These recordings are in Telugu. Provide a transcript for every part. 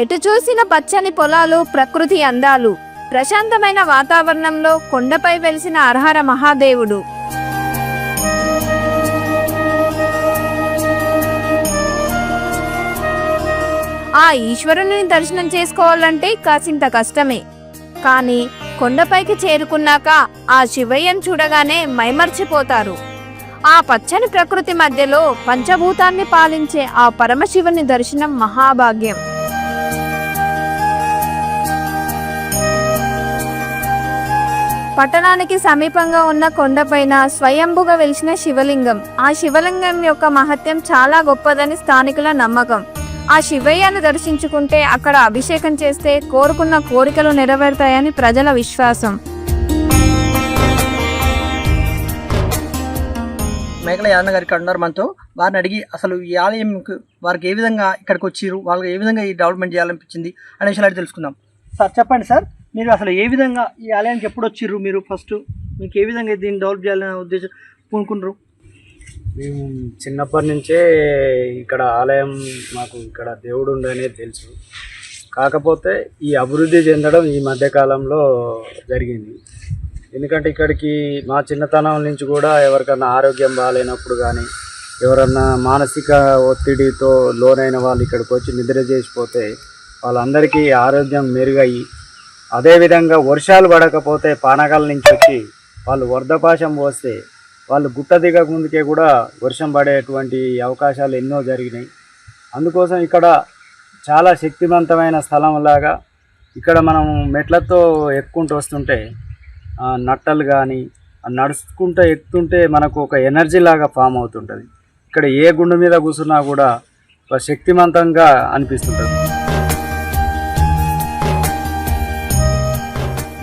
ఎటు చూసిన పచ్చని పొలాలు ప్రకృతి అందాలు ప్రశాంతమైన వాతావరణంలో కొండపై వెలిసిన అర్హర మహాదేవుడు. ఆ ఈశ్వరుని దర్శనం చేసుకోవాలంటే కాసింత కష్టమే. కానీ కొండపైకి చేరుకున్నాక ఆ శివయ్యను చూడగానే మైమర్చిపోతారు. ఆ పచ్చని ప్రకృతి మధ్యలో పంచభూతాన్ని పాలించే ఆ పరమశివుని దర్శనం మహాభాగ్యం. పట్టణానికి సమీపంగా ఉన్న కొండపైన స్వయంభుగా వెలిసిన శివలింగం. ఆ శివలింగం యొక్క మహత్యం చాలా గొప్పదని స్థానికుల నమ్మకం. ఆ శివయ్యను దర్శించుకుంటే అక్కడ అభిషేకం చేస్తే కోరుకున్న కోరికలు నెరవేరుతాయని ప్రజల విశ్వాసం. మేకల యాదన్న గారు ఇక్కడ ఉన్నారు మనతో వారిని అడిగి అసలు ఈ ఆలయం వారికి ఏ విధంగా ఇక్కడికి వచ్చిర్రు వాళ్ళకి ఏ విధంగా ఈ డెవలప్మెంట్ చేయాలనిపించింది? అనే విషయాలు తెలుసుకుందాం. సార్ చెప్పండి సార్. మీరు అసలు ఏ విధంగా ఈ ఆలయానికి ఎప్పుడు వచ్చిర్రు మీరు ఫస్ట్ మీకు ఏ విధంగా దీన్ని డెవలప్ చేయాలనే ఉద్దేశం పూనుకున్నారు? మేము చిన్నప్పటి నుంచే ఇక్కడ ఆలయం మాకు ఇక్కడ దేవుడు ఉండనేది తెలుసు. కాకపోతే ఈ అభివృద్ధి చెందడం ఈ మధ్యకాలంలో జరిగింది. ఎందుకంటే ఇక్కడికి మా చిన్నతనం నుంచి కూడా ఎవరికన్నా ఆరోగ్యం బాగాలేనప్పుడు కానీ ఎవరన్నా మానసిక ఒత్తిడితో లోనైన వాళ్ళు ఇక్కడికి వచ్చి నిద్ర చేసిపోతే వాళ్ళందరికీ ఆరోగ్యం మెరుగయ్యి అదేవిధంగా వర్షాలు పడకపోతే పానకాల నుంచి వచ్చి వాళ్ళు వర్ధపాశం పోస్తే వాళ్ళు గుట్ట దిగక ముందుకే కూడా వర్షం పడేటువంటి అవకాశాలు ఎన్నో జరిగినాయి. అందుకోసం ఇక్కడ చాలా శక్తివంతమైన స్థలం లాగా ఇక్కడ మనం మెట్లతో ఎక్కుంటూ వస్తుంటే నట్టలు కానీ నడుచుకుంటూ ఎక్కుతుంటే మనకు ఒక ఎనర్జీ లాగా ఫామ్ అవుతుంటుంది. ఇక్కడ ఏ గుండు మీద కూర్చున్నా కూడా ఒక శక్తివంతంగా అనిపిస్తుంటుంది.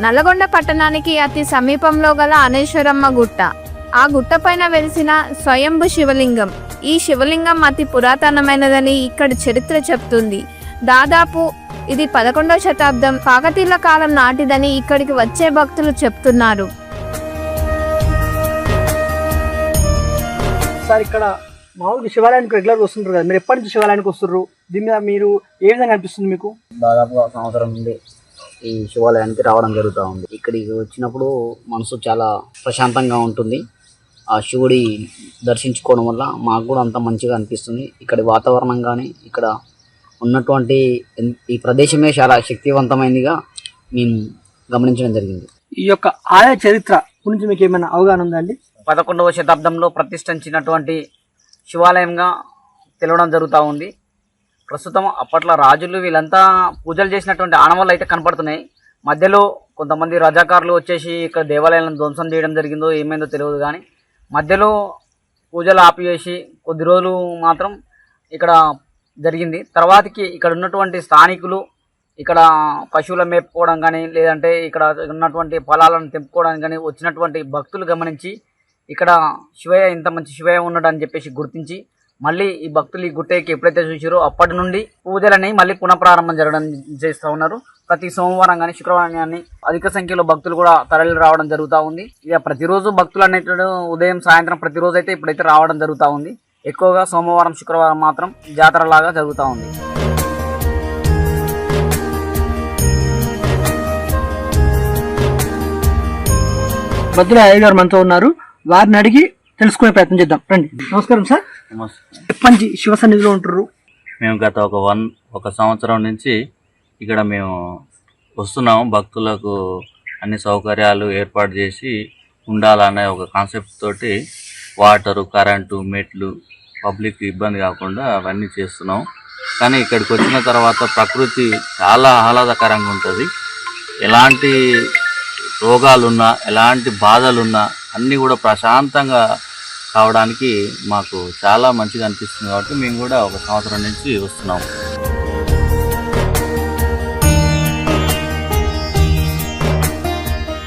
నల్లగొండ పట్టణానికి అతి సమీపంలో గల అనేశ్వరమ్మ గుట్ట. ఆ గుట్ట పైన వెలిసిన స్వయంభు శివలింగం. ఈ శివలింగం అతి పురాతనమైనదని ఇక్కడి చరిత్ర చెప్తుంది. దాదాపు ఇది పదకొండవ శతాబ్దం కాకతీయుల కాలం నాటిదని ఇక్కడికి వచ్చే భక్తులు చెప్తున్నారు. సార్ ఇక్కడ మామూలుగా శివాలయానికి రెగ్యులర్గా వస్తుంటారు కదా మీరు ఎప్పటి నుంచి శివాలయానికి వస్తుర్రు దీని మీద మీరు ఏ విధంగా అనిపిస్తుంది మీకు? దాదాపుగా సంవత్సరం నుండి ఈ శివాలయానికి రావడం జరుగుతూ ఉంది. ఇక్కడికి వచ్చినప్పుడు మనసు చాలా ప్రశాంతంగా ఉంటుంది. ఆ శివుడి దర్శించుకోవడం వల్ల మాకు కూడా అంత మంచిగా అనిపిస్తుంది. ఇక్కడి వాతావరణం కానీ ఇక్కడ ఉన్నటువంటి ఈ ప్రదేశమే చాలా శక్తివంతమైనదిగా మేము గమనించడం జరిగింది. ఈ యొక్క ఆలయ చరిత్ర గురించి మీకు ఏమైనా అవగాహన ఉందా అండి? పదకొండవ శతాబ్దంలో ప్రతిష్ఠించినటువంటి శివాలయంగా తెలవడం జరుగుతూ ఉంది. ప్రస్తుతం అప్పట్లో రాజులు వీళ్ళంతా పూజలు చేసినటువంటి ఆనవాళ్ళు అయితే కనపడుతున్నాయి. మధ్యలో కొంతమంది రజాకారులు వచ్చేసి ఇక్కడ దేవాలయాలను ధ్వంసం చేయడం జరిగిందో ఏమైందో తెలియదు కానీ మధ్యలో పూజలు ఆపివేసి కొద్ది రోజులు మాత్రం ఇక్కడ జరిగింది. తర్వాతకి ఇక్కడ ఉన్నటువంటి స్థానికులు ఇక్కడ పశువుల మేపుకోవడం కానీ లేదంటే ఇక్కడ ఉన్నటువంటి పొలాలను తెంపుకోవడానికి కానీ వచ్చినటువంటి భక్తులు గమనించి ఇక్కడ శివయ్య ఇంత మంచి శివయ్య ఉన్నాడని చెప్పేసి గుర్తించి మళ్ళీ ఈ భక్తులు ఈ గుట్టకి ఎప్పుడైతే చూసారో అప్పటి నుండి పూజలని మళ్ళీ పునఃప్రారంభం జరగడం చేస్తూ ఉన్నారు. ప్రతి సోమవారం కానీ శుక్రవారం కానీ అధిక సంఖ్యలో భక్తులు కూడా తరలి రావడం జరుగుతూ ఉంది. ఇక ప్రతిరోజు భక్తులు అనేటువంటి ఉదయం సాయంత్రం ప్రతిరోజు అయితే ఇప్పుడైతే రావడం జరుగుతూ ఉంది. ఎక్కువగా సోమవారం శుక్రవారం మాత్రం జాతర లాగా జరుగుతూ ఉంది. భద్ర అయ్య గారు మనతో ఉన్నారు. వారిని అడిగి తెలుసుకునే ప్రయత్నం చేద్దాం. రండి. నమస్కారం సార్. ఎప్పటి శివ సన్నిధిలో ఉంటారు? మేము గత ఒక వన్ ఒక సంవత్సరం నుంచి ఇక్కడ మేము వస్తున్నాము. భక్తులకు అన్ని సౌకర్యాలు ఏర్పాటు చేసి ఉండాలనే ఒక కాన్సెప్ట్ తోటి వాటరు కరెంటు మెట్లు పబ్లిక్ ఇబ్బంది కాకుండా అవన్నీ చేస్తున్నాం కానీ ఇక్కడికి వచ్చిన తర్వాత ప్రకృతి చాలా ఆహ్లాదకరంగా ఉంటుంది. ఎలాంటి రోగాలున్నా ఎలాంటి బాధలున్నా అన్నీ కూడా ప్రశాంతంగా కావడానికి మాకు చాలా మంచిగా అనిపిస్తుంది కాబట్టి మేము కూడా ఒక సంవత్సరం నుంచి వస్తున్నాం.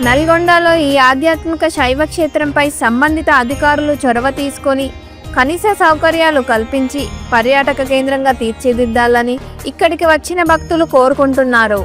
నల్గొండలో ఈ ఆధ్యాత్మిక శైవ క్షేత్రంపై సంబంధిత అధికారులు చొరవ తీసుకొని కనీస సౌకర్యాలు కల్పించి పర్యాటక కేంద్రంగా తీర్చిదిద్దాలని ఇక్కడికి వచ్చిన భక్తులు కోరుకుంటున్నారు.